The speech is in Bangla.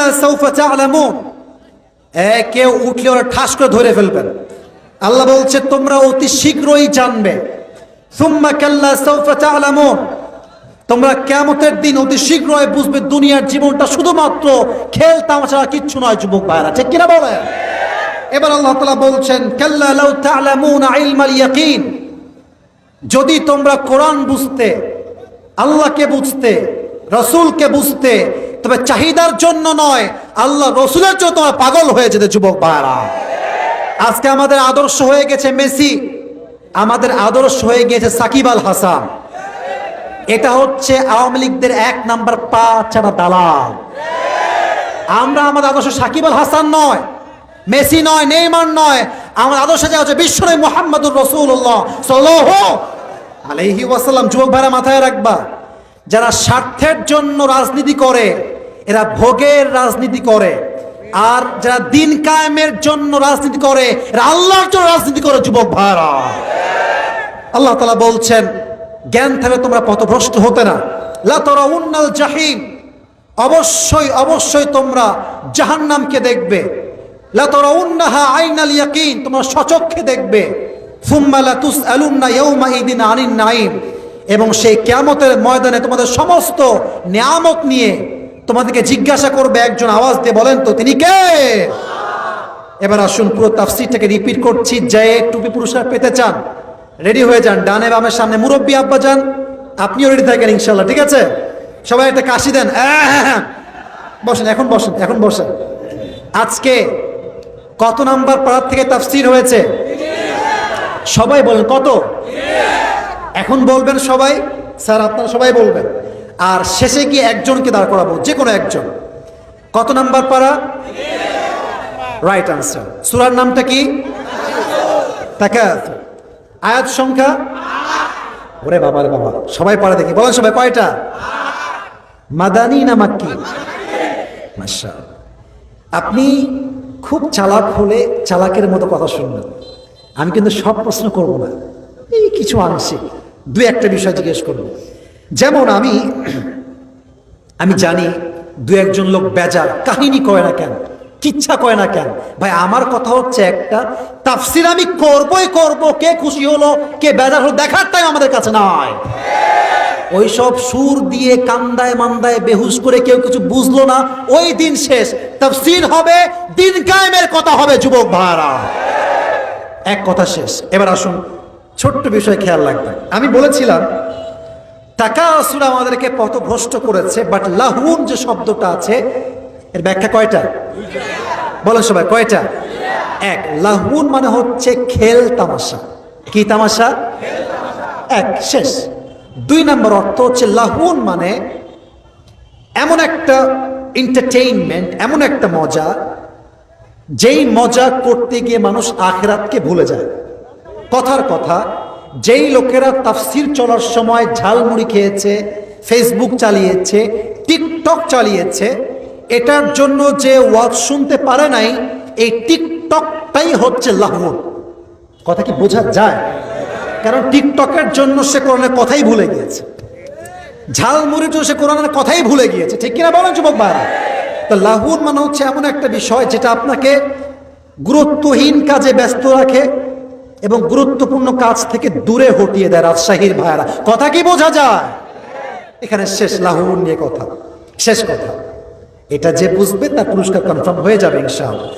কাল্লা সৌফা তা'লামুন এ, কেউ উঠলে ওরা ঠাস করে ধরে ফেলবেন। আল্লাহ বলছে, তোমরা অতি শীঘ্রই জানবে। সুম্মা কাল্লা সৌফা তা'লামুন তোমরা কেমতের দিন অতি শীঘ্রই বুঝবে দুনিয়ার জীবনটা শুধুমাত্র খেল, তামাশা কিচ্ছু নয়, যুবক ভাইরা ঠিক কিনা বলে এবার আল্লাহ তালা বলছেন, কাল্লা লাউ তা'লামুনা ইলমাল ইয়াকিন। যদি তোমরা কোরআন বুঝতে, আল্লাহকে বুঝতে, রসুলকে বুঝতে তবে চাহিদার জন্য নয়, আল্লাহ রসুলের জন্য তোমরা পাগল হয়ে যেতে, যুবক ভাইরা আজকে আমাদের আদর্শ হয়ে গেছে মেসি, আমাদের আদর্শ হয়ে গিয়েছে সাকিব আল হাসান। এটা হচ্ছে আওয়ামী লীগদের এক নাম্বার পা চানা দালাল। আমরা আমাদের আদর্শ সাকিব আল হাসান নয়, মেসি নয়, নেইমার নয়, আমার আদর্শ যা হচ্ছে বিশ্বনবী মোহাম্মদুর রসুল্লাহ সাল্লাল্লাহু আলাইহি ওয়াসাল্লাম। যুবক ভাইরা মাথায় রাখবা, যারা স্বার্থের জন্য রাজনীতি করে এরা ভোগের রাজনীতি করে। আর যারা দিন কায়েমের জন্য রাজনীতি করে, এরা আল্লাহর জন্য রাজনীতি করে, যুবক ভাইরা আল্লাহ তালা বলছেন, জ্ঞান থেকে তোমরা পথভ্রষ্ট হতে না। লাতরা উন্নাল জাহিম। অবশ্যই অবশ্যই তোমরা জাহান্নামকে দেখবে। লাতরা উন্নাহা আইনাল ইয়াকিন, তোমরা সচক্ষে দেখবে। সুম্মা লাতুস আলুন্না ইয়াউমা ইদিন আনিন নাইম এবং সেই কিয়ামতের ময়দানে তোমাদের সমস্ত নিয়ামত নিয়ে তোমাদেরকে জিজ্ঞাসা করবে একজন আওয়াজ দিয়ে বলেন তো তিনি কে? এবার আসুন পুরো তাফসিরটাকে রিপিট করছি যে টুপি পুরস্কার পেতে চান। রেডি হয়ে যান ডানে বামের সামনে মুরব্বী আব্বা যান। আপনিও রেডি থাকেন ইনশাল্লাহ ঠিক আছে? সবাই একটা কাশি দেন। আহ, হ্যাঁ, হ্যাঁ। বসেন এখন বসেন এখন বসেন। আজকে কত নাম্বার পাড়ার থেকে তাফসির হয়েছে? সবাই বলেন কত? এখন বলবেন সবাই স্যার আপনারা সবাই বলবেন। আর শেষে গিয়ে একজনকে দাঁড় করাবো, যে কোনো একজন। কত নাম্বার পাড়া? রাইট আনসার সুরার নামটা কি? আয়াত সংখ্যা? ওরে বাবা রে বাবা, সবাই পড়া দেখি। বলেন সবাই, কয়টা? মাদানি না মাক্কি? আপনি খুব চালাক হলে চালাকের মতো কথা শুনবেন। আমি কিন্তু সব প্রশ্ন করব না। এই কিছু আংশিক। দুই একটা বিষয় জিজ্ঞেস করব। যেমন আমি আমি জানি দু একজন লোক বেজার, কাহিনী কয় না কেন, কিচ্ছা কয় না কেন। ভাই, আমার কথা হচ্ছে একটা, তাফসির আমি করবই করব, কে খুশি হলো, কে বেজার হলো, দেখার টাইম আমাদের কাছে নয় ওই সব সুর দিয়ে কান্দায় মান্দায় বেহুশ করে কেউ কিছু বুঝলো না, ওই দিন শেষ। তাফসির হবে, দিন কায়েমের কথা হবে, যুবক ভাড়া এক কথা শেষ। এবার আসুন, ছোট্ট বিষয় খেয়াল রাখবেন। আমি বলেছিলাম টাকা আসুর আমাদেরকে পথভ্রষ্ট করেছে বাট লাহুন যে শব্দটা আছে, এর ব্যাখ্যা কয়টা? বলেন সবাই, কয়টা? এক, লাহুন মানে হচ্ছে খেল তামাশা। কি তামাশা? এক, শেষ। দুই নম্বর অর্থ হচ্ছে লাহুন মানে এমন একটা এন্টারটেইনমেন্ট এমন একটা মজা, যেই মজা করতে গিয়ে মানুষ আখেরাতকে ভুলে যায়। কথার কথা যেই লোকেরা তাফসির চলার সময় ঝালমুড়ি খেয়েছে ফেসবুক চালিয়েছে টিকটক চালিয়েছে, এটার জন্য যে ওয়াজ শুনতে পারে নাই, এই টিকটকটাই হচ্ছে লাহুন কথা কি বোঝা যায়? কারণ টিকটকের জন্য সে কোরআনের কথাই ভুলে গিয়েছে। ঝালমুড়ির জন্য সে কোরআনের কথাই ভুলে গিয়েছে। ঠিক কিনা বলেন যুবক ভাইরা? তো লাহুন মানে হচ্ছে এমন একটা বিষয় যেটা আপনাকে গুরুত্বহীন কাজে ব্যস্ত রাখে এবং গুরুত্বপূর্ণ কাজ থেকে দূরে হটিয়ে দেয় রাজশাহীর ভাইয়ারা। কথা কি বোঝা যায়? এখানে শেষ লাহুন নিয়ে কথা। শেষ কথা। এটা যে বুঝবে, তার পুরস্কার কনফার্ম হয়ে যাবে ইনশাআল্লাহ।